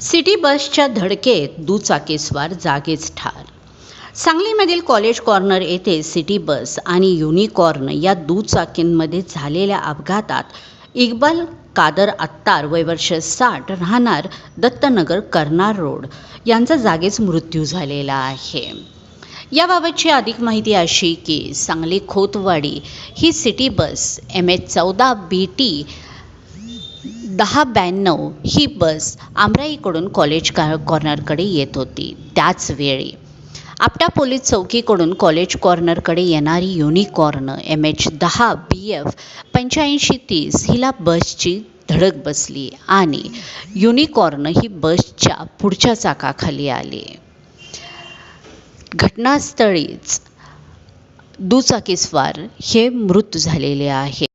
City बसच्या धडकेत दुचाकीस्वार जागेच ठार. सांगलीमधील कॉलेज कॉर्नर येथे सिटी बस आणि युनिकॉर्न या दुचाकींमध्ये झालेल्या अपघातात इक्बाल कादर अत्तार वयवर्ष साठ राहणार दत्तनगर कर्नार रोड यांचा जागीच मृत्यू झालेला आहे. याबाबतची अधिक माहिती अशी की सांगली खोतवाडी ही सिटी बस एम एच चौदा बी टी दहा ब्याण्णव ही बस आमराईकडून कॉलेज का कॉर्नरकडे येत होती. त्याच वेळी आपटा पोलीस चौकीकडून कॉलेज कॉर्नरकडे येणारी युनिकॉर्न एम एच दहा बी एफ पंच्याऐंशी तीस हिला बसची धडक बसली आणि युनिकॉर्न ही बसच्या पुढच्या चाकाखाली आली. घटनास्थळीच दुचाकीस्वार हे मृत झालेले आहे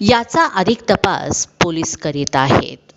याचा अधिक तपास पोलीस करीत आहेत.